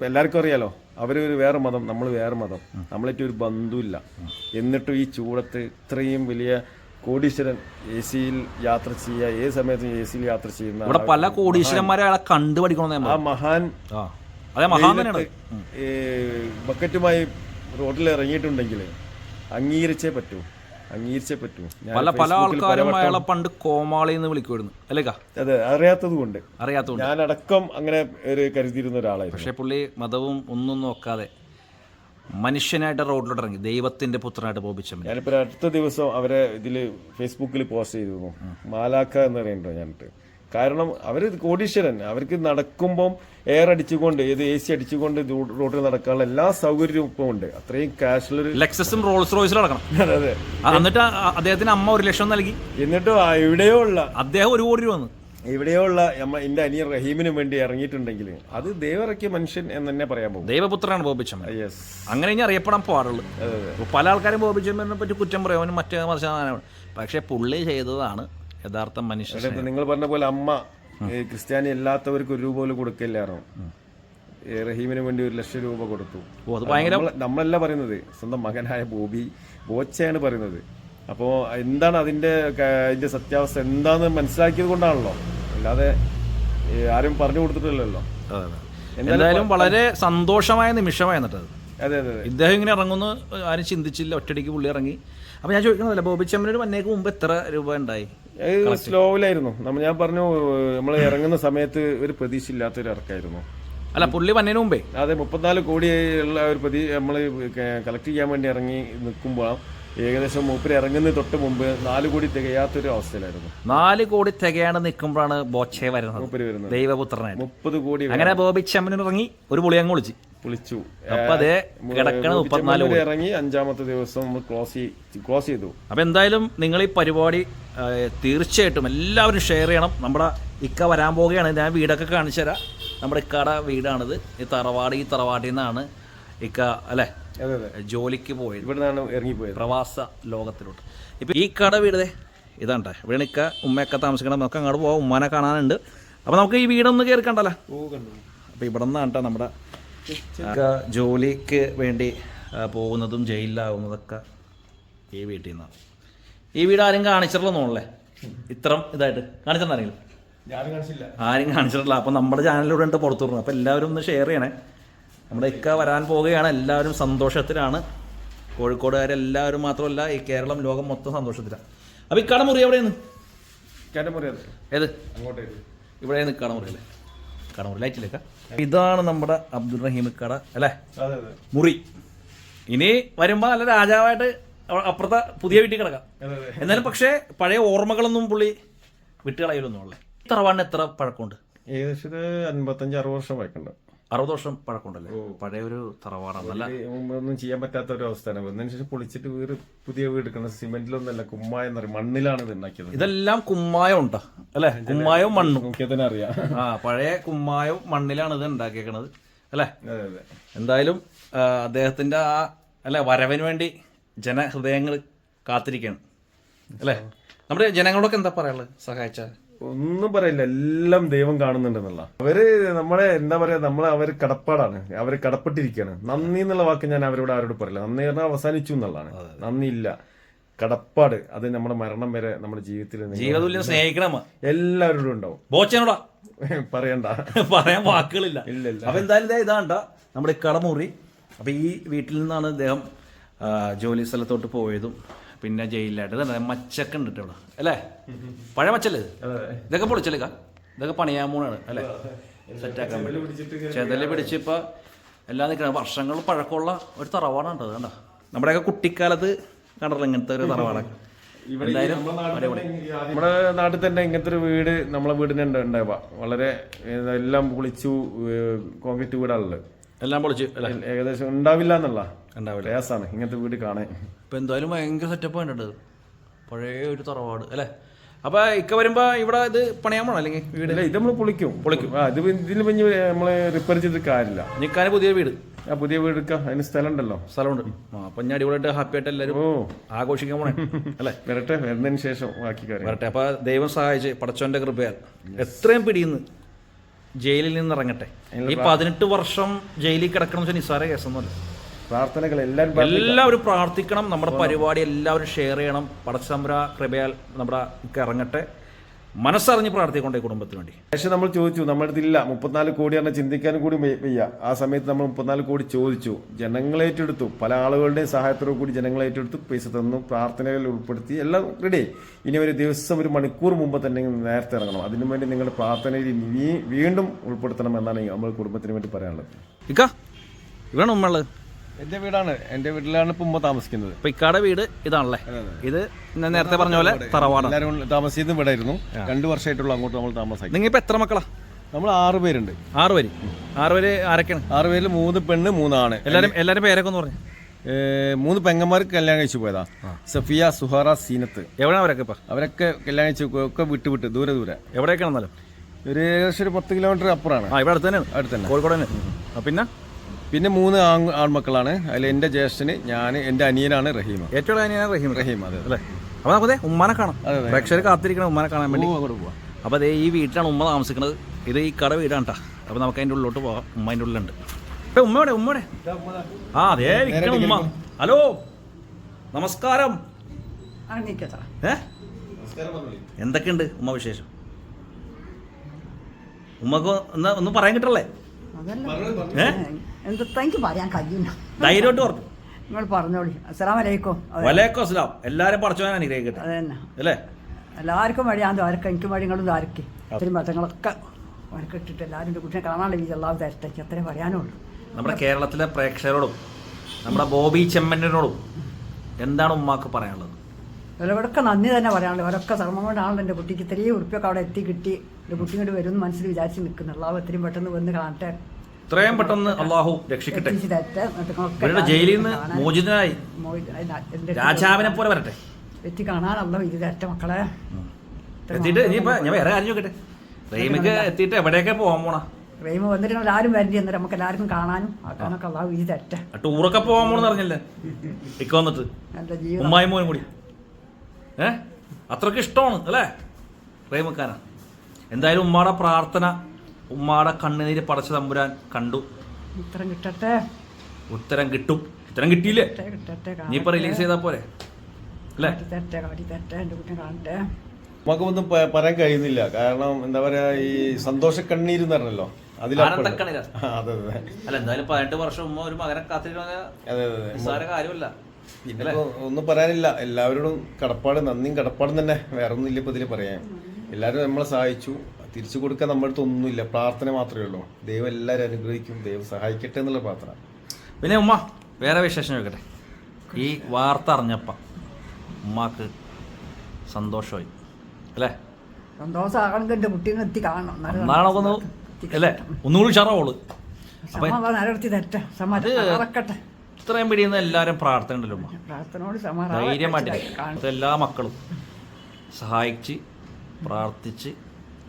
Speaker 2: എല്ലാവർക്കും അറിയാലോ? അവർ ഒരു വേറെ മതം നമ്മൾ വേറെ മതം. നമ്മളേറ്റ് ഒരു ബന്ധുമില്ല എന്നിട്ടും ഈ ചൂടത്ത് ഇത്രയും വലിയ കോടീശ്വരൻ എ സിയിൽ യാത്ര ചെയ്യുക ഏത് സമയത്തും എ സിയിൽ യാത്ര ചെയ്യുന്ന
Speaker 1: ഇവിടെ പല കോടീശ്വരന്മാരെ അയാളെ കണ്ടു
Speaker 2: ആ മഹാൻ ബക്കറ്റുമായി റോഡിൽ ഇറങ്ങിയിട്ടുണ്ടെങ്കിൽ അംഗീകരിച്ചേ പറ്റൂ. അംഗീകരിച്ചേ പറ്റൂ.
Speaker 1: പല പല ആൾക്കാരും അയാളെ പണ്ട് കോമാളി എന്ന് വിളിക്കുമായിരുന്നു. അല്ലേക്കാ?
Speaker 2: അതെ അറിയാത്തത് കൊണ്ട്
Speaker 1: ഞാൻ
Speaker 2: അടക്കം അങ്ങനെ ഒരു കരുതിയിരുന്ന ഒരാളായിരുന്നു.
Speaker 1: പക്ഷേ പുള്ളി മതവും ഒന്നും നോക്കാതെ മനുഷ്യനായിട്ട് റോഡിലോട്ട് ഇറങ്ങി. ദൈവത്തിന്റെ പുത്രനായിട്ട് ബോബിച്ചമ്മൻ
Speaker 2: ഞാനിപ്പോ അടുത്ത ദിവസം അവരെ ഇതിൽ ഫേസ്ബുക്കിൽ പോസ്റ്റ് ചെയ്തിരുന്നു. മാലാക്ക എന്ന് പറയുന്നുണ്ടോ ഞാനിട്ട്. കാരണം അവർ കോടീശ്വരൻ. അവർക്ക് നടക്കുമ്പം എയർ അടിച്ചുകൊണ്ട് ഏത് എ സി അടിച്ചുകൊണ്ട് റോഡിൽ നടക്കാനുള്ള എല്ലാ സൗകര്യവും ഇപ്പം ഉണ്ട്. അത്രയും ക്യാഷ്ലൊരു
Speaker 1: ലെക്സസും റോൾസ് റോയ്സിലും നടക്കണം.
Speaker 2: അതെ
Speaker 1: എന്നിട്ട് അദ്ദേഹത്തിന് അമ്മ ഒരു ലക്ഷം നൽകി.
Speaker 2: എന്നിട്ട് എവിടെയോ ഉള്ള
Speaker 1: അദ്ദേഹം ഒരു കോടി രൂപ വന്നു.
Speaker 2: എവിടെയോ ഉള്ള നമ്മ എന്റെ അനിയൻ റഹീമിന് വേണ്ടി ഇറങ്ങിയിട്ടുണ്ടെങ്കിൽ അത് ദൈവറക്കിയ മനുഷ്യൻ എന്ന് തന്നെ പറയാൻ പോകും.
Speaker 1: ദൈവപുത്രനാണ് ബോബിച്ചമ്മൻ
Speaker 2: യെസ്
Speaker 1: അങ്ങനെ ഇനി അറിയപ്പെടാൻ പാടുള്ളൂ. പല ആൾക്കാരും ബോബിച്ചമ്മനെ പറ്റി കുറ്റം പറയും. അവന് മറ്റേ മറിച്ചാണ് പക്ഷെ പുള്ളി ചെയ്തതാണ് യഥാർത്ഥ മനുഷ്യ
Speaker 2: നിങ്ങൾ പറഞ്ഞ പോലെ അമ്മ ക്രിസ്ത്യാനി അല്ലാത്തവർക്ക് ഒരു രൂപ പോലും കൊടുക്കില്ലായിരുന്നു റഹീമിന് വേണ്ടി ഒരു ലക്ഷം രൂപ കൊടുത്തു. നമ്മളല്ല പറയുന്നത് സ്വന്തം മകനായ ബോബി ബോച്ചയാണ് പറയുന്നത്. അപ്പോൾ എന്താണ് അതിന്റെ അതിന്റെ സത്യാവസ്ഥ? എന്താന്ന് മനസ്സിലാക്കിയത് കൊണ്ടാണല്ലോ. അല്ലാതെ ആരും പറഞ്ഞു കൊടുത്തിട്ടില്ലല്ലോ.
Speaker 1: എന്തായാലും വളരെ സന്തോഷമായ നിമിഷമായി എന്നിട്ടത്.
Speaker 2: അതെ അതെ
Speaker 1: ഇദ്ദേഹം ഇങ്ങനെ ഇറങ്ങുന്നു ആരും ചിന്തിച്ചില്ല ഒറ്റടിക്ക് പുള്ളി ഇറങ്ങി. അപ്പൊ ഞാൻ ചോദിക്കണതല്ല ബോബിച്ചമ്മനൊരു വന്നേക്ക് മുമ്പ് എത്ര രൂപ ഉണ്ടായി?
Speaker 2: സ്ലോവിലായിരുന്നു നമ്മൾ ഞാൻ പറഞ്ഞു നമ്മൾ ഇറങ്ങുന്ന സമയത്ത് ഒരു പ്രതീക്ഷ ഇല്ലാത്തൊരു ഇറക്കായിരുന്നു.
Speaker 1: അല്ല പുള്ളി വന്നതിന് മുമ്പേ?
Speaker 2: അതെ മുപ്പത്തിനാല് കോടി ഉള്ള ഒരു പ്രതി നമ്മൾ കളക്ട് ചെയ്യാൻ വേണ്ടി ഇറങ്ങി നിൽക്കുമ്പോൾ ഏകദേശം മൂപ്പര് ഇറങ്ങുന്ന തൊട്ട് മുമ്പ് നാല് കോടി തികയാത്തൊരു അവസ്ഥയിലായിരുന്നു.
Speaker 1: നാല് കോടി തികയാണ് നിൽക്കുമ്പോഴാണ് ബോച്ചെ വരുന്നത്. ദൈവപുത്രനായിട്ട്.
Speaker 2: മുപ്പത് കോടി
Speaker 1: അങ്ങനെ ബോബിച്ചമ്മനിറങ്ങി ഒരു പുളി അങ്ങ് വിളിച്ചു
Speaker 2: വിളിച്ചു.
Speaker 1: അപ്പൊ അതേ കിടക്കണ മുപ്പത്തിനാല്
Speaker 2: ചെമ്മണ്ണൂര് ഇറങ്ങി അഞ്ചാമത്തെ ദിവസം നമ്മൾ ക്ലോസ് ക്ലോസ് ചെയ്തു.
Speaker 1: അപ്പൊ എന്തായാലും നിങ്ങൾ ഈ പരിപാടി തീർച്ചയായിട്ടും എല്ലാവരും ഷെയർ ചെയ്യണം. നമ്മുടെ ഇക്ക വരാൻ പോവുകയാണ്. ഞാൻ വീടൊക്കെ കാണിച്ചു തരാം. നമ്മുടെ ഇക്കയുടെ വീടാണിത്. ഈ തറവാട് ഈ തറവാട്ടിൽ നിന്നാണ് ഇക്ക അല്ലെ? ജോലിക്ക് പോയത്.
Speaker 2: ഇവിടെ നിന്നാണ് ഇറങ്ങിപ്പോയത്.
Speaker 1: പ്രവാസ ലോകത്തിലോട്ട്. ഇപ്പൊ ഈ കട വീട് ഇതാണ്ട ഇവിടെ ഇക്ക ഉമ്മയൊക്കെ താമസിക്കണം നമുക്ക് അങ്ങോട്ട് പോവാം. ഉമ്മാനെ കാണാനുണ്ട്. അപ്പൊ നമുക്ക് ഈ വീടൊന്ന് കയറി കണ്ടല്ലോ അപ്പൊ ഇവിടെ നിന്നാണ് നമ്മുടെ ജോലിക്ക് വേണ്ടി പോകുന്നതും ജയിലിലാവുന്നതൊക്കെ ഈ വീട്ടിൽ നിന്നാണ്. ഈ വീട് ആരും കാണിച്ചിട്ടില്ലെന്നോളല്ലേ ഇത്രം ഇതായിട്ട്.
Speaker 2: കാണിച്ചില്ല.
Speaker 1: ആരും കാണിച്ചിട്ടില്ല. അപ്പോൾ നമ്മുടെ ചാനലിലൂടെ ഉണ്ട് പുറത്തു വിടുന്നത് അപ്പോൾ എല്ലാവരും ഒന്ന് ഷെയർ ചെയ്യണേ. നമ്മുടെ ഇക്ക വരാൻ പോവുകയാണ്. എല്ലാവരും സന്തോഷത്തിലാണ്. കോഴിക്കോടുകാരെല്ലാവരും മാത്രമല്ല ഈ കേരളം ലോകം മൊത്തം സന്തോഷത്തിലാണ്. അപ്പോൾ ഇക്കാട മുറി എവിടെയാണ്? ഏത്?
Speaker 2: അങ്ങോട്ടേക്ക്
Speaker 1: ഇവിടെ നിൽക്കാട മുറിയല്ലേ കട മുറി. ലൈറ്റിലേക്ക ഇതാണ് നമ്മുടെ അബ്ദുൾ കട അല്ലേ? മുറി. ഇനി വരുമ്പോ നല്ല രാജാവായിട്ട് അപ്പുറത്തെ പുതിയ വീട്ടിൽ കിടക്കാം. എന്നാലും പക്ഷേ പഴയ ഓർമ്മകളൊന്നും പുള്ളി വിട്ടുകളയിലൊന്നും ഉള്ളേ തറവാടിന് എത്ര പഴക്കമുണ്ട്?
Speaker 2: ഏകദേശം ഒരു അൻപത്തഞ്ച് അറുപത് വർഷം വായിക്കണ്ട
Speaker 1: അറുപത് വർഷം പഴക്കമുണ്ടല്ലേ? പഴയ ഒരു തറവാടാണ് നല്ല
Speaker 2: ഒന്നും ചെയ്യാൻ പറ്റാത്ത ഒരു അവസ്ഥയാണ്. അതിനുശേഷം ശേഷം പൊളിച്ചിട്ട് വീട് പുതിയ വീട് എടുക്കണം സിമെന്റിലൊന്നല്ല കുമ്മായ എന്ന് പറയും. മണ്ണിലാണ് ഇത് ഉണ്ടാക്കിയത്.
Speaker 1: ഇതെല്ലാം കുമ്മായം ഉണ്ടോ അല്ലെ? കുമ്മായവും മണ്ണും.
Speaker 2: നോക്കിയാൽ തന്നെ അറിയാം.
Speaker 1: ആ പഴയ കുമ്മായവും മണ്ണിലാണ് ഇത് ഉണ്ടാക്കിയേക്കണത് അല്ലേ? എന്തായാലും അദ്ദേഹത്തിന്റെ ആ അല്ലെ വരവിന് വേണ്ടി ജനഹൃദയങ്ങൾ കാത്തിരിക്കണം അല്ലേ? നമ്മുടെ ജനങ്ങളൊക്കെ എന്താ പറയാനുള്ളത്? സഹായിച്ച
Speaker 2: ഒന്നും പറയില്ല. എല്ലാം ദൈവം കാണുന്നുണ്ടെന്നുള്ള. അവർ നമ്മളെ എന്താ പറയാ നമ്മളെ അവർ കടപ്പാടാണ്. അവർ കടപ്പെട്ടിരിക്കുകയാണ് നന്ദി എന്നുള്ള വാക്ക് ഞാൻ അവരോട് ആരോട് പറയില്ല. നന്ദി പറഞ്ഞാൽ അവസാനിച്ചു എന്നുള്ളതാണ്. നന്ദി ഇല്ല കടപ്പാട്. അത് നമ്മുടെ മരണം വരെ നമ്മുടെ ജീവിതത്തിൽ
Speaker 1: സ്നേഹിക്കണം.
Speaker 2: എല്ലാവരോടും ഉണ്ടാവും.
Speaker 1: ബോച്ചനോടാ.
Speaker 2: പറയണ്ട.
Speaker 1: പറയാൻ വാക്കുകളില്ല.
Speaker 2: ഇല്ല ഇല്ല.
Speaker 1: അപ്പൊ എന്തായാലും ഇതാണ്ട. നമ്മുടെ കടമുറി. അപ്പൊ ഈ വീട്ടിൽ നിന്നാണ് അദ്ദേഹം ജോലി സ്ഥലത്തോട്ട് പോയതും. പിന്നെ ജയിലിലായിട്ട്. ഇതന്നെ മച്ചൊക്കെ ഉണ്ട് ഇവിടെ. അല്ലേ? പഴയ മച്ചല്ലേ ഇത്? ഇതൊക്കെ പൊളിച്ചല്ലേ ഇതൊക്കെ പണിയാൻ പോണാണ് അല്ലേ? സെറ്റാക്കാൻ വേണ്ടി. ചെതൽ പിടിച്ച് ഇപ്പൊ എല്ലാം നിൽക്കണം. വർഷങ്ങൾ പഴക്കമുള്ള ഒരു തറവാടാണ് കേട്ടോ കണ്ട? നമ്മുടെയൊക്കെ കുട്ടിക്കാലത്ത് കണ്ടല്ലോ ഇങ്ങനത്തെ ഒരു തറവാടൊക്കെ. അടിപൊളി.
Speaker 2: നമ്മുടെ നാട്ടിൽ തന്നെ ഇങ്ങനത്തെ ഒരു വീട് നമ്മളെ വീടിന് ഉണ്ടാവുക. വളരെ എല്ലാം പൊളിച്ചു ഏഹ്, കോൺക്രീറ്റ് വീടാണുള്ളത്.
Speaker 1: എല്ലാം പൊളിച്ച് അല്ലേ?
Speaker 2: ഏകദേശം ഉണ്ടാവില്ല എന്നുള്ള
Speaker 1: ഉണ്ടാവില്ല.
Speaker 2: പ്രയാസാണ് ഇങ്ങനത്തെ വീട് കാണാൻ.
Speaker 1: ഇപ്പൊ എന്തായാലും ഭയങ്കര സെറ്റപ്പ് കണ്ടിട്ട് പഴയ ഒരു തറവാട് അല്ലേ? അപ്പൊ ഇക്ക വരുമ്പോ ഇവിടെ ഇത് പണിയാൻ പോണോ അല്ലെങ്കിൽ വീട്?
Speaker 2: ഇത് നമ്മൾ പൊളിക്കും. പൊളിക്കും. ആ ഇത് ഇതിൽ പിന്നെ നമ്മൾ റിപ്പയർ ചെയ്ത് കാര്യമില്ല.
Speaker 1: നിൽക്കാൻ പുതിയ വീട്.
Speaker 2: ആ പുതിയ വീട് എടുക്കാം. അതിന് സ്ഥലം ഉണ്ടല്ലോ
Speaker 1: സ്ഥലമുണ്ട് അപ്പൊ ഞാൻ അടിപൊളിയായിട്ട് ഹാപ്പി ആയിട്ട് എല്ലാവരും ആഘോഷിക്കാൻ പോണേ അല്ലേ?
Speaker 2: വരട്ടെ വരുന്നതിന് ശേഷം ബാക്കി കാര്യം
Speaker 1: വരട്ടെ. അപ്പൊ ദൈവം സഹായിച്ച് പടച്ചോന്റെ കൃപയാൽ എത്രയും പിടിയുന്ന് ജയിലിൽ നിന്ന് ഇറങ്ങട്ടെ ഈ പതിനെട്ട് വർഷം ജയിലിൽ കിടക്കണം വെച്ചാൽ നിസ്സാര കേസൊന്നുമല്ല.
Speaker 2: പ്രാർത്ഥനകൾ എല്ലാവരും
Speaker 1: എല്ലാവരും പ്രാർത്ഥിക്കണം. നമ്മുടെ പരിപാടി എല്ലാവരും ഷെയർ ചെയ്യണം. പടച്ചമ്പ്ര കൃപയാൽ നമ്മുടെ ഇറങ്ങട്ടെ. മനസ്സറിഞ്ഞ് പ്രാർത്ഥിക്കൊണ്ടേ കുടുംബത്തിന് വേണ്ടി.
Speaker 2: പക്ഷേ നമ്മൾ ചോദിച്ചു നമ്മുടെ ഇല്ല മുപ്പത്തിനാല് കോടി പറഞ്ഞാൽ ചിന്തിക്കാനും കൂടി വയ്യ- ആ സമയത്ത് നമ്മൾ മുപ്പത്തിനാല് കോടി ചോദിച്ചു. ജനങ്ങളേറ്റെടുത്തു പല ആളുകളുടെയും സഹായത്തോടു കൂടി ജനങ്ങളേറ്റെടുത്തു പൈസ തന്നു പ്രാർത്ഥനകളിൽ ഉൾപ്പെടുത്തി എല്ലാം റെഡി ഇനി ഒരു ദിവസം ഒരു മണിക്കൂർ മുമ്പ് തന്നെ നേരത്തെ ഇറങ്ങണം. അതിനു വേണ്ടി നിങ്ങളുടെ പ്രാർത്ഥനയിൽ ഇനി വീണ്ടും ഉൾപ്പെടുത്തണം എന്നാണ് നമ്മൾ കുടുംബത്തിന് വേണ്ടി പറയാനുള്ളത്.
Speaker 1: ഇക്ക ഇവിടെയാണ് ഉമ്മയുള്ളത്
Speaker 2: എന്റെ വീടാണ്. എന്റെ വീട്ടിലാണ് ഇപ്പൊ ഉമ്മ താമസിക്കുന്നത്.
Speaker 1: ഇപ്പൊ ഇക്കാടെ വീട് ഇതാണല്ലേ? ഇത് ഞാൻ നേരത്തെ പറഞ്ഞ പോലെ തറവാട്.
Speaker 2: എല്ലാവരും താമസിച്ചത് ഇവിടെ ആയിരുന്നു രണ്ടു വർഷമായിട്ടുള്ള അങ്ങോട്ട് നമ്മൾ താമസിക്കും.
Speaker 1: നിങ്ങൾ ഇപ്പൊ എത്ര മക്കളാ?
Speaker 2: നമ്മൾ ആറ് പേരുണ്ട്.
Speaker 1: ആറ് പേര്? ആറ് പേര് ആരൊക്കെയാണ്?
Speaker 2: ആറ് പേരിൽ മൂന്ന് പെണ്ണ് മൂന്നാണ്.
Speaker 1: എല്ലാരും എല്ലാരും പേരൊക്കെ ഒന്ന് പറഞ്ഞു.
Speaker 2: മൂന്ന് പെങ്ങന്മാർക്ക് കല്യാണം കഴിച്ചു പോയതാ. സഫിയ സുഹറ സീനത്ത്.
Speaker 1: എവിടെ അവരൊക്കെ ഇപ്പൊ?
Speaker 2: അവരൊക്കെ കല്യാണം കഴിച്ചു ഒക്കെ വിട്ട് വിട്ട് ദൂരെ ദൂരെ.
Speaker 1: എവിടെയൊക്കെയാണെന്നാലും?
Speaker 2: ഒരു ഏകദേശം ഒരു പത്ത് കിലോമീറ്റർ അപ്പുറമാണ്.
Speaker 1: ഇവിടെ അടുത്ത് തന്നെയാണ്.
Speaker 2: അടുത്ത് തന്നെ.
Speaker 1: കോഴിക്കോട് തന്നെ. പിന്നെ?
Speaker 2: പിന്നെ മൂന്ന് ആൺ ആൺമക്കളാണ്. അതിൽ എന്റെ ജ്യേഷ്ഠന് ഞാൻ എന്റെ അനിയനാണ് റഹീമ.
Speaker 1: ഏറ്റവും അനിയനാണ് റഹീം
Speaker 2: റഹീം അതെ
Speaker 1: അല്ലേ അപ്പോൾ നമുക്ക് ഉമ്മനെ ഉമ്മാനെ കാണാം പ്രേക്ഷകർ കാത്തിരിക്കണം ഉമ്മനെ കാണാൻ വേണ്ടി.
Speaker 2: പോവാം.
Speaker 1: അപ്പൊ അതേ ഈ വീട്ടിലാണ് ഉമ്മ താമസിക്കുന്നത്. ഇത് ഈ കട വീടാണ് കേട്ടോ അപ്പൊ നമുക്ക് അതിന്റെ ഉള്ളിലോട്ട് പോകാം. ഉമ്മ അതിന്റെ ഉള്ളിലുണ്ട് ഇപ്പൊ ഉമ്മയുടെ ഉമ്മയുടെ ആ അതേ ഉമ്മ. ഹലോ? നമസ്കാരം. ഏ? എന്തൊക്കെയുണ്ട് ഉമ്മ വിശേഷം? ഉമ്മക്ക് ഒന്ന് ഒന്നും പറയാൻ കിട്ടല്ലേ
Speaker 3: അതല്ല.
Speaker 1: ഏ?
Speaker 3: എന്തൊക്കെ എനിക്ക് പറയാൻ കഴിയുന്നു
Speaker 1: ധൈര്യമായിട്ട് പറഞ്ഞു.
Speaker 3: നിങ്ങൾ പറഞ്ഞോളി. അസ്സലാം വലൈക്കും
Speaker 1: വലൈക്കും അസ്സലാം. എല്ലാരും പഠിച്ചവൻ അനുഗ്രഹിക്കട്ടെ.
Speaker 3: അത് തന്നെ
Speaker 1: അല്ലേ?
Speaker 3: എല്ലാവർക്കും വഴിയാന്തോ ആർക്കും എനിക്കും എനിക്ക് വഴികളും ആർക്കി ഒത്തിരി മതങ്ങളൊക്കെ വഴക്കിട്ടിട്ട് എല്ലാവരും കുട്ടിയെ കാണാനുള്ള രീതി എല്ലാവരും തരത്തേക്ക് അത്രേ പറയാനുള്ളൂ.
Speaker 1: നമ്മുടെ കേരളത്തിലെ പ്രേക്ഷകരോടും നമ്മുടെ ബോബി ചെമ്മന്നനോടും എന്താണ് ഉമ്മാക്ക് പറയാനുള്ളത്?
Speaker 3: ഇവരൊക്കെ നന്ദി തന്നെ പറയാനുള്ളത് ഇവരൊക്കെ ശ്രമം കൊണ്ടാണല്ലോ എന്റെ കുട്ടിക്ക് ഇത്രയും ഉറുപ്പൊക്കെ അവിടെ എത്തി കിട്ടി. എന്റെ കുട്ടി ഇങ്ങോട്ട് വരും എന്ന് മനസ്സിൽ വിചാരിച്ച് നിൽക്കുന്നു. എല്ലാവരും എത്രയും പെട്ടെന്ന് വന്ന് കാണട്ടെ.
Speaker 1: ഇത്രയും പെട്ടെന്ന് അള്ളാഹു രക്ഷിക്കട്ടെ. ഇവരുടെ ജയിലിൽ നിന്ന് മോചിതനായി. രാജാവിനെ പോലെ വരട്ടെ.
Speaker 3: എത്തി കാണാൻ തരട്ടെ മക്കളെ.
Speaker 1: എത്തിയിട്ട് ഇനിയിപ്പോ ഞാൻ വേറെ കാര്യം നോക്കട്ടെ റെയിമിക്ക് എത്തിയിട്ട് എവിടെയൊക്കെ പോകാൻ പോണ?
Speaker 3: റെയിമ് വന്നിട്ട് ആരും വരണ്ടി എന്നിട്ട് നമുക്ക് എല്ലാവർക്കും കാണാനും ആക്കാനൊക്കെ അള്ളാഹു വിധി തരട്ടെ.
Speaker 1: ടൂറൊക്കെ പോകാൻ പോണെന്ന് അറിഞ്ഞല്ലേ ഇക്ക വന്നിട്ട്. ഉമ്മായി മോനും കൂടി. ഏഹ് അത്രയ്ക്ക് ഇഷ്ടമാണ് അല്ലേ? റെയിമിക്കാന എന്തായാലും ഉമ്മാടെ പ്രാർത്ഥന ഉമ്മാടെ കണ്ണുനീര് പടച്ച തമ്പുരാൻ കണ്ടു.
Speaker 3: ഉത്തരം കിട്ടട്ടെ.
Speaker 1: ഉത്തരം കിട്ടും. ഉത്തരം കിട്ടിയില്ലേ?
Speaker 3: നീ
Speaker 1: ഇപ്പൊ റിലീസ് ചെയ്താ പോലെ അല്ലേ?
Speaker 2: നമുക്കൊന്നും പറയാൻ കഴിയുന്നില്ല. കാരണം എന്താ പറയാ ഈ സന്തോഷ കണ്ണീര് എന്ന് പറഞ്ഞല്ലോ അതിലപ്പുറം. അതെ അതെ.
Speaker 1: അല്ല എന്തായാലും പതിനെട്ട് വർഷം ഉമ്മ ഒരു മകനെ കാത്തിരിക്കുന്ന കാര്യമല്ല.
Speaker 2: ഒന്നും പറയാനില്ല. എല്ലാവരോടും കടപ്പാട് നന്ദിയും കടപ്പാടും തന്നെ. വേറെ ഒന്നും ഇല്ല ഇപ്പൊ ഇതിൽ പറയാൻ. എല്ലാവരും നമ്മളെ സഹായിച്ചു. തിരിച്ചു കൊടുക്കാൻ നമ്മുടെ അടുത്ത് ഒന്നുമില്ല പ്രാർത്ഥന മാത്രമേ ഉള്ളൂ. ദൈവം എല്ലാവരും അനുഗ്രഹിക്കും. ദൈവം സഹായിക്കട്ടെ എന്നുള്ള പ്രാർത്ഥന.
Speaker 1: പിന്നെ ഉമ്മ വേറെ വിശേഷം ചോദിക്കട്ടെ? ഈ വാർത്ത അറിഞ്ഞപ്പ ഉമ്മാക്ക് സന്തോഷമായി. അല്ലേ?
Speaker 3: സന്തോഷമാകണമെങ്കിൽ എന്റെ കുട്ടീനെ എത്തി കാണണം. എന്നാലും
Speaker 1: എന്നാണ് ഒന്ന് അല്ലേ? ഒന്നുകൂടി
Speaker 3: ഉഷാറാവോൾ
Speaker 1: ഇത്രയും പിടിയുന്ന എല്ലാവരും പ്രാർത്ഥന ഉണ്ടല്ലോ ധൈര്യമായിട്ട് എല്ലാ മക്കളും സഹായിച്ച് പ്രാർത്ഥിച്ച്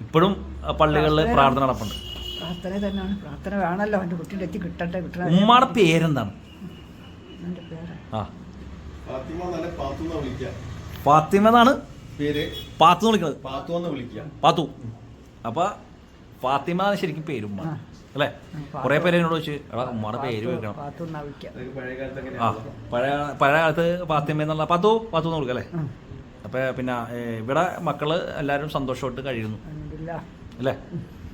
Speaker 1: ഇപ്പോഴും പള്ളികളിൽ പ്രാർത്ഥന നടപ്പുണ്ട്.
Speaker 3: പ്രാർത്ഥന തന്നെയാണ്. പ്രാർത്ഥന വേണമല്ലോ. എന്റെ കുട്ടിയുടെ എത്തി കിട്ടട്ടെ കിട്ടണം.
Speaker 1: ഉമ്മയുടെ പേരെന്താണ്?
Speaker 3: എന്റെ പേര്.
Speaker 1: ആ.
Speaker 2: ഫാത്തിമ എന്നാണ്? പാത്തു
Speaker 1: വിളിക്കുന്നത്.
Speaker 2: പാത്തു എന്ന് വിളിക്കുക
Speaker 1: പാത്തു. അപ്പൊ ഫാത്തിമ എന്നാണ് ശരിക്കും പേര് ഉമ്മ. അല്ലേ. കുറെ പേര് എന്നോട് ചോദിച്ചു എടാ ഉമ്മയുടെ പേര് വെക്കണം.
Speaker 3: പാത്തു എന്നാ വിളിക്കുക
Speaker 2: അതൊക്കെ പഴയ കാലത്ത്
Speaker 1: ആ പഴയ പഴയ കാലത്ത് ഫാത്തിമ എന്നുള്ള പാത്തു പാത്തു എന്ന് വിളിക്കാം അല്ലേ? അപ്പൊ പിന്നെ ഇവിടെ മക്കൾ എല്ലാവരും സന്തോഷമായിട്ട് കഴിയുന്നു. അല്ലേ?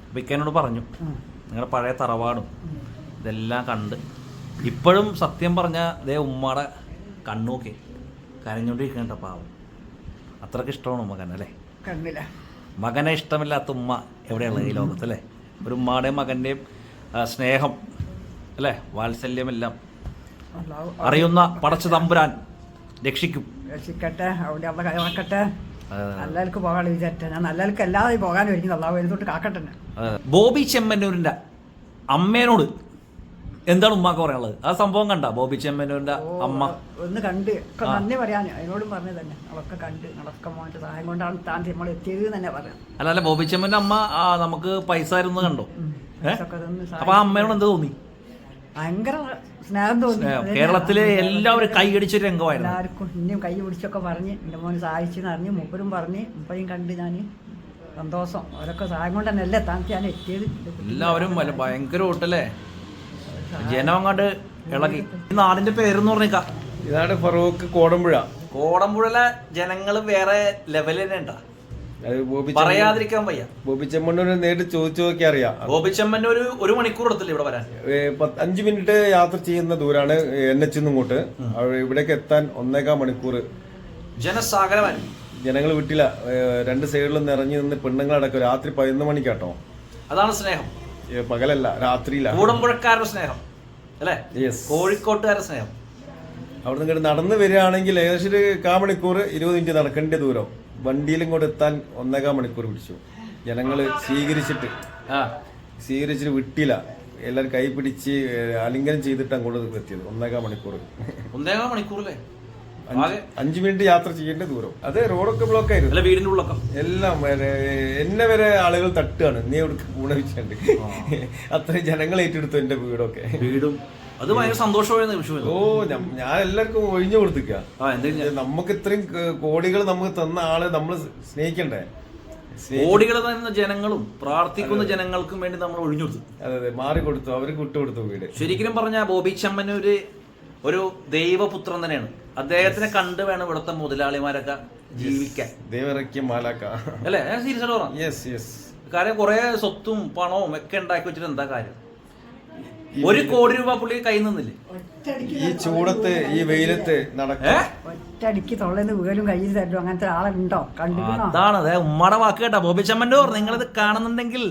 Speaker 1: അപ്പം ഇക്കനോട് പറഞ്ഞു. നിങ്ങളുടെ പഴയ തറവാടും ഇതെല്ലാം കണ്ട്. ഇപ്പോഴും സത്യം പറഞ്ഞ ദേ ഉമ്മയുടെ കണ്ണൂക്കെ കരഞ്ഞോണ്ടിരിക്കണ്ട പാവം. അത്രയ്ക്ക് ഇഷ്ടമാണ് മകൻ അല്ലേ?
Speaker 3: കണ്ണില്ല
Speaker 1: മകനെ ഇഷ്ടമില്ലാത്ത ഉമ്മ എവിടെയുള്ളത് ഈ ലോകത്ത് അല്ലേ? ഒരു ഉമ്മയുടെയും മകന്റെയും സ്നേഹം അല്ലേ? വാത്സല്യമെല്ലാം. അറിയുന്ന പടച്ചു തമ്പുരാൻ രക്ഷിക്കും.
Speaker 3: രക്ഷിക്കട്ടെ അവിടെ അവിടെ കൈവാക്കട്ടെ
Speaker 1: അതെ,
Speaker 3: നല്ലവർക്ക് പോകാൻ വിചാരിട്ടെ ഞാൻ നല്ലവർക്ക് അല്ലാതെ പോകാൻ ഒരുങ്ങി അള്ളാഹു എന്നിട്ട് കാക്കട്ടെ
Speaker 1: ബോബി ചെമ്മന്നൂരിന്റെ അമ്മേനോട് എന്താണ് ഉമ്മാക്ക് പറയാനുള്ളത്? ആ സംഭവം കണ്ട? ബോബി
Speaker 3: ചെമ്മന്നൂരിന്റെ
Speaker 1: അമ്മ.
Speaker 3: ഒന്ന് കണ്ട്. ഒക്കെ നന്ദി പറയാൻ അതിനോടും പറഞ്ഞു തന്നെ. അവളൊക്കെ കണ്ട് നടക്ക സഹായം കൊണ്ടാണ് താൻ നമ്മൾ എത്തിയത് തന്നെ പറയാം.
Speaker 1: അല്ല അല്ല ബോബി ചെമ്മന്റെ അമ്മ നമുക്ക് പൈസ ആയിരുന്നു കണ്ടോ? അപ്പൊ ആ അമ്മയോട് എന്ത് തോന്നി?
Speaker 3: ഭയങ്കര സ്നേഹം തോന്നി.
Speaker 1: കേരളത്തിലെ എല്ലാവരും കൈയടിച്ചൊരു രംഗമായിരുന്നു.
Speaker 3: എല്ലാവർക്കും ഇനിയും കൈ പിടിച്ചൊക്കെ പറഞ്ഞ് എന്റെ മോനെ സഹായിച്ചെന്ന് അറിഞ്ഞ് മൂപ്പരും പറഞ്ഞ് മുപ്പയും കണ്ട് ഞാൻ സന്തോഷം. അവരൊക്കെ സഹായം കൊണ്ട് തന്നെ അല്ലേ താൻ ഞാൻ എത്തിയത്?
Speaker 1: എല്ലാവരും ഭയങ്കര ഓട്ടല്ലേ? ജനം അങ്ങോട്ട് ഇളകി. ഈ നാടിന്റെ പേരെന്ന് പറഞ്ഞേക്ക.
Speaker 2: ഇതാണ് ഫറൂഖ് കോടമ്പുഴ.
Speaker 1: കോടമ്പുഴയിലെ ജനങ്ങൾ വേറെ തന്നെ ഉണ്ടാ.
Speaker 2: ബോബി
Speaker 1: പറയാതിരിക്കാൻ വയ്യ.
Speaker 2: ബോബി ചെമ്മണ്ണൂര് നേരിട്ട് ചോദിച്ചു നോക്കി അറിയാം.
Speaker 1: ഗോപിച്ചമ്മന്റെ ഒരു ഒരു മണിക്കൂർ എടുത്തില്ല ഇവിടെ വരാൻ.
Speaker 2: അഞ്ചു മിനിറ്റ് യാത്ര ചെയ്യുന്ന ദൂരാണ് എൻ എച്ച് ഇങ്ങോട്ട്. ഇവിടേക്ക് എത്താൻ ഒന്നേകാൽ മണിക്കൂർ
Speaker 1: ജനസാഗരമായി
Speaker 2: ജനങ്ങൾ വിട്ടില്ല. രണ്ട് സൈഡിലും നിറഞ്ഞു നിന്ന് പെണ്ണുങ്ങളടക്കം രാത്രി പതിനൊന്ന് മണിക്കാട്ടോ.
Speaker 1: അതാണ് സ്നേഹം.
Speaker 2: പകലല്ല രാത്രിയില്ല
Speaker 1: കൂടമ്പുഴക്കാരുടെ സ്നേഹം. അല്ലേ? കോഴിക്കോട്ടുകാരുടെ സ്നേഹം.
Speaker 2: അവിടെ നിന്ന് നടന്നു വരികയാണെങ്കിൽ ഏകദേശം ഒരു കാ മണിക്കൂർ ഇരുപത് മിനിറ്റ് നടക്കേണ്ട ദൂരം. വണ്ടിയിലും കൂടെ എത്താൻ ഒന്നേകാൽ മണിക്കൂർ പിടിച്ചു. ജനങ്ങൾ സ്വീകരിച്ചിട്ട്. സ്വീകരിച്ചിട്ട് വിട്ടില്ല. എല്ലാവരും കൈ പിടിച്ച് അലിംഗനം ആലിംഗനം ചെയ്തിട്ട് അങ്ങോട്ട് എത്തിയത്. ഒന്നേകാൽ മണിക്കൂർ.
Speaker 1: ഒന്നേകാൽ മണിക്കൂറല്ലേ?
Speaker 2: അഞ്ചു മിനിറ്റ് യാത്ര ചെയ്യേണ്ട ദൂരം. അത് റോഡൊക്കെ ബ്ലോക്ക് ആയിരുന്നു
Speaker 1: വീടിന്റെ ഉള്ളൊക്കെ.
Speaker 2: എല്ലാം എന്നെ വരെ ആളുകൾ തട്ടുകയാണ്. നീ എവിടെ ഗുണവിച്ചുണ്ട് അത്രയും ജനങ്ങൾ ഏറ്റെടുത്തു എന്റെ വീടൊക്കെ.
Speaker 1: വീടും അത് ഭയങ്കര സന്തോഷമായ നിമിഷം
Speaker 2: ഓ ഞാൻ എല്ലാവർക്കും ഒഴിഞ്ഞു കൊടുത്തിക്ക. നമുക്ക് ഇത്രയും കോടികൾ നമുക്ക് തന്ന ആൾ നമ്മൾ സ്നേഹിക്കണ്ടേ? സ്നേഹി-
Speaker 1: കോടികൾ തന്ന ജനങ്ങളും പ്രാർത്ഥിക്കുന്ന ജനങ്ങൾക്കും വേണ്ടി നമ്മൾ ഒഴിഞ്ഞു കൊടുത്തു.
Speaker 2: അതെ അതെ. മാറി കൊടുത്തു. അവർക്ക് വിട്ടുകൊടുത്തു വീട്.
Speaker 1: ശരിക്കും പറഞ്ഞ ബോബി ചമ്മനൂര് ഒരു ദൈവപുത്രൻ തന്നെയാണ്. അദ്ദേഹത്തിനെ കണ്ട് വേണം ഇവിടുത്തെ മുതലാളിമാരൊക്കെ ജീവിക്കാൻ.
Speaker 2: ദൈവറക്കിയ മാലാക്ക.
Speaker 1: അല്ലേ? സീരിയസ് കാര്യം കുറെ സ്വത്തും പണവും ഒക്കെ ഉണ്ടാക്കി വെച്ചിട്ട് എന്താ കാര്യം? ഒരു കോടി രൂപ പുള്ളി കൈ നിന്നില്ലേ?
Speaker 2: ഈ ചൂടത്ത് ഈ വെയിലത്ത് നടക്ക.
Speaker 1: തൊള്ളന്ന്
Speaker 3: ഒറ്റയടിക്ക് തൊള്ളേന്ന് വീലും കയ്യിൽ തരും അങ്ങനത്തെ ആളുണ്ടോ? കണ്ടിരുന്നോ?
Speaker 1: അതാണ് അതെ ഉമ്മയുടെ വാക്ക് കേട്ടാ. ബോബി ചമ്മന്നൂർ നിങ്ങളിത് കാണുന്നുണ്ടെങ്കിൽ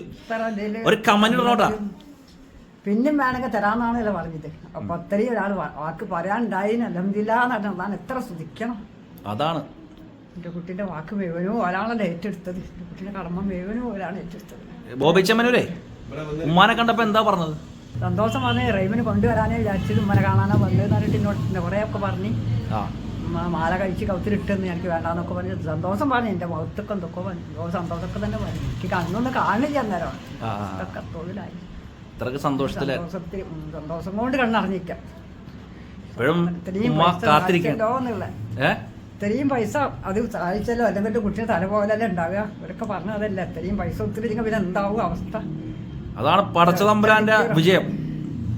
Speaker 1: ഒരു കമന്റ് ഇടണോട്ടാ.
Speaker 3: പിന്നും വേണമെങ്കിൽ തരാമെന്നാണല്ലോ പറഞ്ഞത്. അപ്പൊ അത്രയും ഒരാൾ വാക്ക് പറയാനുണ്ടായിന് അലഹമില്ലാന്ന് പറഞ്ഞാൽ എത്ര ശ്രദ്ധിക്കണം.
Speaker 1: അതാണ്.
Speaker 3: എന്റെ കുട്ടീന്റെ വാക്ക് വേവനോ ഒരാളല്ലേ ഏറ്റെടുത്തത്. എന്റെ കുട്ടീന്റെ കടമ മുഴുവനും ഒരാളാണ് ഏറ്റെടുത്തത്.
Speaker 1: ബോബി ചമ്മനൂരേ ഉമ്മാനെ കണ്ടപ്പോ എന്താ പറഞ്ഞത്?
Speaker 3: സന്തോഷം പറഞ്ഞ് റൈമിന് കൊണ്ടുവരാനേ വിചാരിച്ചത് ഉമ്മനെ കാണാനോ വന്നതെന്ന് എന്നിട്ട് എന്നോട് കുറേയൊക്കെ പറഞ്ഞ്
Speaker 1: ആ.
Speaker 3: ഉമ്മ മാല കഴിച്ച് കൗത്തിലിട്ടെന്ന് എനിക്ക് വേണ്ടാന്നൊക്കെ പറഞ്ഞ് സന്തോഷം പറഞ്ഞു. എന്റെ മുഖത്തൊക്കെ എന്തൊക്കെ പറഞ്ഞു സന്തോഷമൊക്കെ തന്നെ പറഞ്ഞു എനിക്ക് കണ്ണൊന്ന് കാണില്ല അന്നേരം. ഇതൊക്കെ തൊഴിലായി. സന്തോഷത്തിൽ. സന്തോഷം കൊണ്ട്
Speaker 1: കണ്ണറിഞ്ഞിരിക്കാം.
Speaker 3: ഇത്രയും പൈസ അത് സഹായിച്ചല്ലോ. അല്ലെങ്കിൽ കുട്ടിയുടെ തല പോലല്ലേ ഉണ്ടാവുക? ഇവരൊക്കെ പറഞ്ഞതല്ല. ഇത്രയും പൈസ ഒത്തിരി പിന്നെ എന്താവും അവസ്ഥ?
Speaker 1: അതാണ് പടച്ചതമ്പുരാന്റെ വിജയം.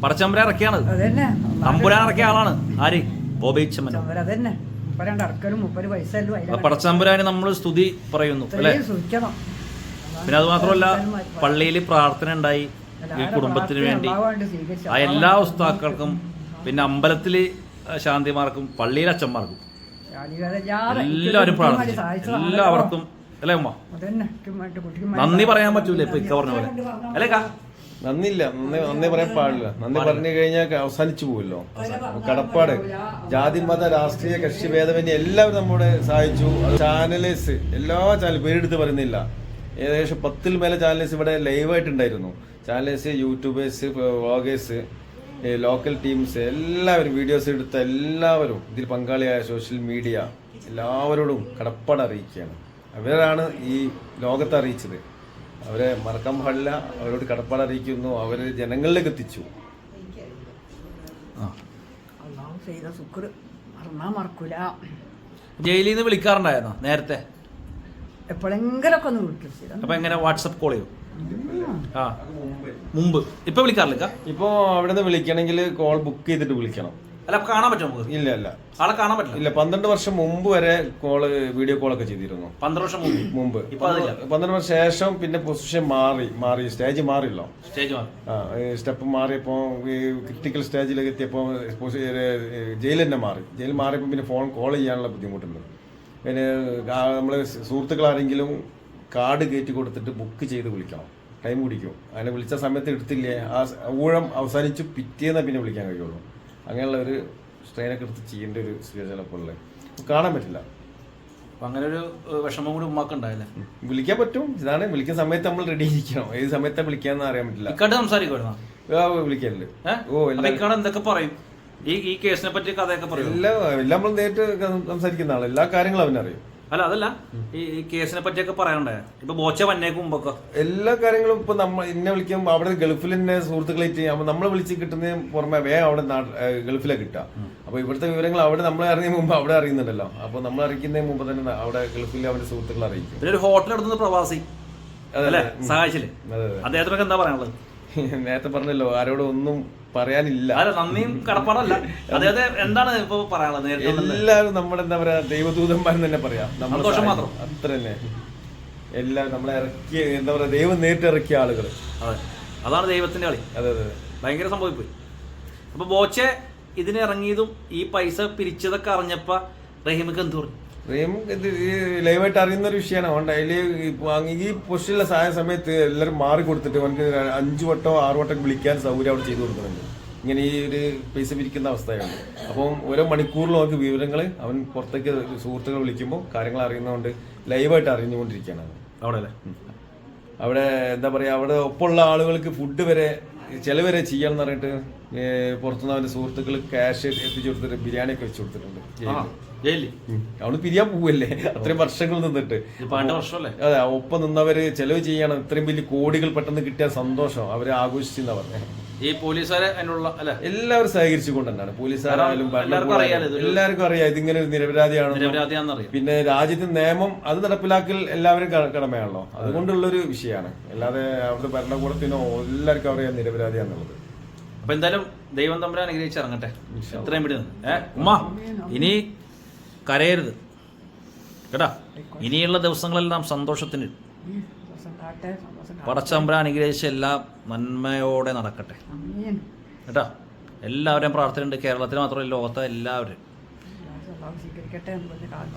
Speaker 1: പടച്ചമ്പുരാൻ ഇറക്കിയാണ്
Speaker 3: അതന്നെ.
Speaker 1: തമ്പുരാൻ ഇറക്കിയ ആളാണ് ആര്? ബോബി ചമ്മൻ
Speaker 3: അവരതന്നെ മുപ്പരണ്ട് ഇറക്കലും മുപ്പത് പൈസ
Speaker 1: ആ
Speaker 3: അതിനെ
Speaker 1: പടച്ചമ്പുരാന് നമ്മൾ സ്തുതി പറയുന്നു അല്ലെ? പിന്നെ അത് മാത്രമല്ല പള്ളിയിൽ പ്രാർത്ഥന ഉണ്ടായി ഈ കുടുംബത്തിന് വേണ്ടി. ആ എല്ലാ ഉസ്താക്കൾക്കും പിന്നെ അമ്പലത്തിൽ ശാന്തിമാർക്കും പള്ളിയിലെ അച്ഛന്മാർക്കും എല്ലാവരും പ്രാർത്ഥിച്ചു. എല്ലാവർക്കും അല്ലേ ഉമ്മ? നന്ദി പറയാൻ പറ്റൂല ഇപ്പൊ ഇക്ക പറഞ്ഞ പോലെ. അല്ലേ കാ?
Speaker 2: നന്ദില്ല നന്ദി നന്ദി പറയാൻ പാടില്ല. നന്ദി പറഞ്ഞു കഴിഞ്ഞാൽ അവസാനിച്ചു പോവല്ലോ. കടപ്പാട്. ജാതി മത രാഷ്ട്രീയ കക്ഷി ഭേദമന്യേ എല്ലാവരും നമ്മുടെ സഹായിച്ചു. ചാനലേഴ്സ് എല്ലാ ചാനൽ പേരെടുത്ത് പറയുന്നില്ല. ഏകദേശം പത്തിൽ മേലെ ചാനലേഴ്സ് ഇവിടെ ലൈവായിട്ടുണ്ടായിരുന്നു. Channelers YouTubers vloggers local teams എല്ലാവരും വീഡിയോസ് എടുത്ത എല്ലാവരും ഇതിൽ പങ്കാളിയായ സോഷ്യൽ മീഡിയ എല്ലാവരോടും കടപ്പാട് അറിയിക്കുകയാണ്. അവരാണ് ഈ ലോകത്തെ അറിയിച്ചത്. അവരെ മറക്കാൻ പാടില്ല അവരോട് കടപ്പാട് അറിയിക്കുന്നു അവർ ജനങ്ങളിലേക്ക് എത്തിച്ചു.
Speaker 1: ആ.
Speaker 3: അള്ളാഹു ചെയ്ത ശുക്ർ മറന്നാ മറക്കൂല.
Speaker 1: ജയിലിൽ നിന്ന് വിളിക്കാറുണ്ടായിരുന്നോ നേരത്തെ?
Speaker 3: എപ്പോഴെങ്കിലൊക്കെ ഒന്ന് വിളിക്കും സ്ഥിരം
Speaker 1: അപ്പൊ എങ്ങനെ വാട്സപ്പ് കോൾ ചെയ്യും? ആ. മുമ്പ്. ഇപ്പൊ വിളിക്കാറില്ല
Speaker 2: ഇപ്പോ അവിടെ നിന്ന് വിളിക്കണമെങ്കിൽ കോൾ ബുക്ക് ചെയ്തിട്ട് വിളിക്കണം.
Speaker 1: അല്ല കാണാൻ പറ്റുമോ നമുക്ക്?
Speaker 2: ഇല്ല ഇല്ല.
Speaker 1: ആളെ കാണാൻ പറ്റില്ല?
Speaker 2: ഇല്ല പന്ത്രണ്ട് വർഷം മുമ്പ് വരെ കോൾ വീഡിയോ കോൾ ഒക്കെ ചെയ്തിരുന്നു.
Speaker 1: പന്ത്രണ്ട് വർഷം മുമ്പ്?
Speaker 2: പന്ത്രണ്ട് വർഷം ശേഷം പിന്നെ പൊസിഷൻ മാറി മാറി. സ്റ്റേജ് മാറിയല്ലോ.
Speaker 1: സ്റ്റേജ് മാറി.
Speaker 2: ആ സ്റ്റെപ്പ് മാറിയപ്പോ ക്രിട്ടിക്കൽ സ്റ്റേജിലേക്ക് എത്തിയപ്പോ ജയിൽ തന്നെ മാറി. ജയിൽ മാറിയപ്പോൾ പിന്നെ ഫോൺ കോൾ ചെയ്യാനുള്ള ബുദ്ധിമുട്ടുണ്ട്. പിന്നെ നമ്മൾ സുഹൃത്തുക്കൾ ആരെങ്കിലും കാർഡ് കയറ്റി കൊടുത്തിട്ട് ബുക്ക് ചെയ്ത് വിളിക്കണം. ടൈം കുടിക്കും അങ്ങനെ വിളിച്ച സമയത്ത് എടുത്തില്ലേ? ആ ഊഴം അവസാനിച്ച് പിറ്റേന്ന് പിന്നെ വിളിക്കാൻ കഴിയുള്ളൂ. അങ്ങനെയുള്ള ഒരു സ്ട്രെയിനൊക്കെ എടുത്ത് ചെയ്യേണ്ട ഒരു സിറ്റുവേഷൻ അപ്പോൾ ഉള്ളത് കാണാൻ പറ്റില്ല.
Speaker 1: അപ്പൊ അങ്ങനെ ഒരു വിഷമം കൂടി ഉമ്മാക്കണ്ടായില്ലേ?
Speaker 2: വിളിക്കാൻ പറ്റും. ഇതാണ് വിളിക്കുന്ന സമയത്ത് നമ്മൾ റെഡി ഇരിക്കണം. ഏത് സമയത്ത് വിളിക്കാന്ന് അറിയാൻ പറ്റില്ല.
Speaker 1: ഇക്കാട്ട് സംസാരിക്കുമായിരുന്നോ
Speaker 2: ആ, ഓ
Speaker 1: ഇക്കാട് എന്തൊക്കെ പറയും? ഈ ഈ കേസിനെ പറ്റി കഥയൊക്കെ പറയും?
Speaker 2: എല്ലാം എല്ലാം നമ്മൾ നേരിട്ട് സംസാരിക്കുന്ന ആളാണ് എല്ലാ കാര്യങ്ങളും അവനറിയും.
Speaker 1: അല്ല അതല്ല. ഈ കേസിനെ പറ്റിയൊക്കെ പറയണ്ടേ ഇപ്പൊ ബോച്ച വന്നേക്ക് മുമ്പൊക്കെ.
Speaker 2: എല്ലാ കാര്യങ്ങളും ഇപ്പൊ നമ്മൾ എന്നെ വിളിക്കുമ്പോൾ അവിടെ ഗൾഫിൽ തന്നെ സുഹൃത്തുക്കളായിട്ട് അപ്പൊ നമ്മളെ വിളിച്ച് കിട്ടുന്ന പുറമെ വേ അവിടെ ഗൾഫിലെ കിട്ടുക. അപ്പൊ ഇവിടുത്തെ വിവരങ്ങൾ അവിടെ നമ്മൾ അറിയുന്ന മുമ്പ് അവിടെ അറിയുന്നുണ്ടല്ലോ. അപ്പൊ നമ്മൾ അറിയിക്കുന്നതിന് മുമ്പ് തന്നെ അവിടെ ഗൾഫിലെ അവന്റെ സുഹൃത്തുക്കൾ അറിയിക്കും.
Speaker 1: പിന്നെ ഒരു ഹോട്ടൽ എടുത്തുന്ന പ്രവാസി. അല്ലേ. സഹായിച്ചില്ലേ? അദ്ദേഹത്തിനൊക്കെ എന്താ പറയാനുള്ളത്?
Speaker 2: നേരത്തെ പറഞ്ഞല്ലോ ആരോടും ഒന്നും പറയാനില്ല.
Speaker 1: അല്ല നന്ദിയും കടപ്പാടല്ല അതായത് എന്താണ് ഇപ്പൊ പറയാനുള്ളത്?
Speaker 2: എല്ലാവരും നമ്മുടെ എന്താ പറയാ ദൈവദൂതന്മാരും തന്നെ പറയാം.
Speaker 1: സന്തോഷം മാത്രം.
Speaker 2: അത്ര തന്നെ. എല്ലാം നമ്മളെ ഇറക്കിയ എന്താ പറയാ ദൈവം നേരിട്ട് ഇറക്കിയ ആളുകൾ
Speaker 1: അതെ. അതാണ് ദൈവത്തിന്റെ കളി.
Speaker 2: അതെ അതെ
Speaker 1: ഭയങ്കര സംഭവിപ്പോയി അപ്പൊ ബോച്ചെ ഇതിന് ഇറങ്ങിയതും ഈ പൈസ പിരിച്ചതൊക്കെ അറിഞ്ഞപ്പോ റഹീമക്ക് എന്ത് പറഞ്ഞു
Speaker 2: റീം ഇത് ഈ ലൈവായിട്ട് അറിയുന്ന ഒരു വിഷയമാണ് അതുകൊണ്ട് അതിൽ ഈ പൊസിഷനിലെ സഹായ സമയത്ത് എല്ലാവരും മാറി കൊടുത്തിട്ട് അവർക്ക് അഞ്ചു വട്ടോ ആറു വട്ടം വിളിക്കാൻ സൗകര്യം അവിടെ ചെയ്തു കൊടുക്കുന്നുണ്ട്. ഇങ്ങനെ ഈ ഒരു പൈസ പിരിക്കുന്ന അവസ്ഥയാണ്. അപ്പം ഓരോ മണിക്കൂറിലും അവർക്ക് വിവരങ്ങൾ അവൻ പുറത്തേക്ക് സുഹൃത്തുക്കൾ വിളിക്കുമ്പോൾ കാര്യങ്ങൾ അറിയുന്നതുകൊണ്ട് ലൈവായിട്ട് അറിഞ്ഞുകൊണ്ടിരിക്കുകയാണ്
Speaker 1: അവിടെ അല്ലേ?
Speaker 2: അവിടെ എന്താ പറയുക അവിടെ ഒപ്പമുള്ള ആളുകൾക്ക് ഫുഡ് വരെ ചിലവരെ വരെ ചെയ്യാന്ന് പറഞ്ഞിട്ട് പുറത്തുനിന്ന് അവന്റെ സുഹൃത്തുക്കൾ ക്യാഷ് എത്തിച്ചു കൊടുത്തിട്ട് ബിരിയാണി ഒക്കെ വെച്ച് കൊടുത്തിട്ടുണ്ട്.
Speaker 1: ജയിലിൽ.
Speaker 2: അവൾ പിരിയാൻ പോവല്ലേ? അത്രയും വർഷങ്ങൾ നിന്നിട്ട്.
Speaker 1: വർഷമല്ലേ?
Speaker 2: അതെ ഒപ്പം നിന്നവര് ചെലവ് ചെയ്യണം. ഇത്രയും വലിയ കോടികൾ പെട്ടെന്ന് കിട്ടിയ സന്തോഷം. അവരെ ആഘോഷിച്ചെന്നാ പറഞ്ഞത്
Speaker 1: ഈ പോലീസുകാരെ അതിനുള്ള അല്ലെ?
Speaker 2: എല്ലാവരും സഹകരിച്ചുകൊണ്ട് തന്നെയാണ്. പോലീസുകാരായാലും
Speaker 1: എല്ലാവർക്കും
Speaker 2: അറിയാം ഇതിങ്ങനെ ഒരു
Speaker 1: നിരപരാധിയാണ്.
Speaker 2: പിന്നെ രാജ്യത്തെ നിയമം അത് നടപ്പിലാക്കൽ എല്ലാവരും കടമയാണല്ലോ. അതുകൊണ്ടുള്ള ഒരു വിഷയമാണ്. അല്ലാതെ അവിടുത്തെ ഭരണകൂടത്തിനോ എല്ലാവർക്കും അറിയാം നിരപരാധിയാന്നുള്ളത്
Speaker 1: അപ്പൊ എന്തായാലും ദൈവം തമ്പുരാൻ അനുഗ്രഹിച്ച് ഇറങ്ങട്ടെ. എത്രയും പിടി നിന്ന്. ഉമ്മ ഇനി കരയരുത്. കേട്ടാ? ഇനിയുള്ള ദിവസങ്ങളെല്ലാം സന്തോഷത്തിന്. പടച്ചമ്പര അനുഗ്രഹിച്ച് എല്ലാം നന്മയോടെ നടക്കട്ടെ.
Speaker 3: ആമീൻ.
Speaker 1: കേട്ടാ? എല്ലാവരെയും പ്രാർത്ഥനയുണ്ട് കേരളത്തിൽ മാത്രമല്ല ലോകത്തെ എല്ലാവരും.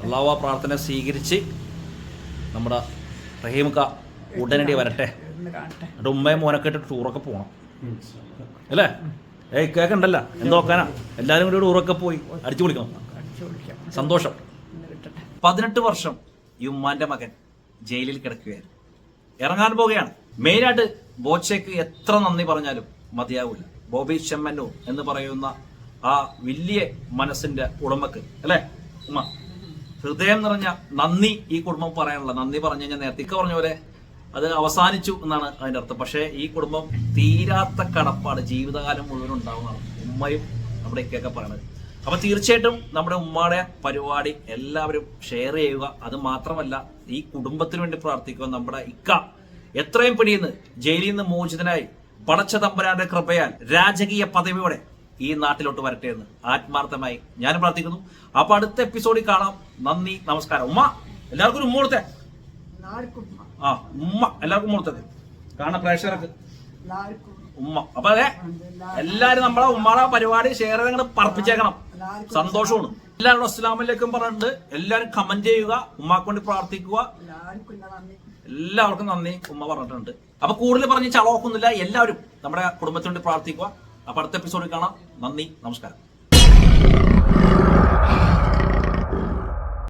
Speaker 3: അള്ളാഹു
Speaker 1: ആ പ്രാർത്ഥന സ്വീകരിച്ച് നമ്മുടെ റഹീമുക്ക ഉടനടി വരട്ടെ. എന്നിട്ട് ഉമ്മയും മോനൊക്കെ ഇട്ട് ടൂറൊക്കെ പോകണം അല്ലേ? ഏയ് കേക്കണ്ടല്ല. എന്തോക്കാനാ എല്ലാവരും കൂടി ടൂറൊക്കെ പോയി അടിച്ചു പൊളിക്കണം. സന്തോഷം. പതിനെട്ട് വർഷം യുമ്മാന്റെ ഉമ്മാന്റെ മകൻ ജയിലിൽ കിടക്കുകയായിരുന്നു. ഇറങ്ങാൻ പോവുകയാണ്. മെയിനായിട്ട് ബോച്ചയ്ക്ക് എത്ര നന്ദി പറഞ്ഞാലും മതിയാവില്ല. ബോബി ചെമ്മന്നൂർ എന്ന് പറയുന്ന ആ വലിയ മനസ്സിന്റെ ഉടമക്ക് അല്ലേ? ഉമ്മ ഹൃദയം നിറഞ്ഞ നന്ദി ഈ കുടുംബം പറയാനുള്ള. നന്ദി പറഞ്ഞു കഴിഞ്ഞാൽ നേരത്തെ പറഞ്ഞ പോലെ അത് അവസാനിച്ചു എന്നാണ് അതിന്റെ അർത്ഥം. പക്ഷേ ഈ കുടുംബം തീരാത്ത കടപ്പാട് ജീവിതകാലം മുഴുവൻ ഉണ്ടാവുന്നതാണ്. ഉമ്മയും നമ്മുടെ ഇക്കയൊക്കെ പറയുന്നത് അപ്പൊ തീർച്ചയായിട്ടും നമ്മുടെ ഉമ്മയുടെ പരിപാടി എല്ലാവരും ഷെയർ ചെയ്യുക. അത് മാത്രമല്ല ഈ കുടുംബത്തിന് വേണ്ടി പ്രാർത്ഥിക്കുക നമ്മുടെ ഇക്ക. എത്രയും പിടിയുന്ന് ജയിലിൽ നിന്ന് മോചിതനായി പടച്ച തമ്പുരാന്റെ കൃപയാൽ രാജകീയ പദവിയോടെ ഈ നാട്ടിലോട്ട് വരട്ടെ എന്ന് ആത്മാർത്ഥമായി ഞാൻ പ്രാർത്ഥിക്കുന്നു. അപ്പൊ അടുത്ത എപ്പിസോഡിൽ കാണാം. നന്ദി നമസ്കാരം. ഉമ്മ എല്ലാവർക്കും ഉമ്മ കൊടുത്തേ? ആ ഉമ്മ എല്ലാവർക്കും ഉമ്മ കാണാം പ്രേക്ഷകർക്ക്. ഉമ്മ. അപ്പൊ അതെ എല്ലാരും നമ്മളെ ഉമ്മാടെ പരിപാടി ഷെയർ ചെയ്ത് പറപ്പിച്ചേക്കണം. സന്തോഷമാണ്. എല്ലാവരും അസ്സലാമലൈക്കും പറഞ്ഞിട്ടുണ്ട്. എല്ലാവരും കമന്റ് ചെയ്യുക ഉമ്മാക്ക് വേണ്ടി പ്രാർത്ഥിക്കുക.
Speaker 3: എല്ലാവർക്കും നന്ദി.
Speaker 1: എല്ലാവർക്കും നന്ദി ഉമ്മ പറഞ്ഞിട്ടുണ്ട്. അപ്പൊ കൂടുതൽ പറഞ്ഞ് ചളവാക്കുന്നില്ല എല്ലാവരും നമ്മുടെ കുടുംബത്തിന് വേണ്ടി പ്രാർത്ഥിക്കുക. അപ്പൊ അടുത്ത എപ്പിസോഡിൽ കാണാം. നന്ദി നമസ്കാരം.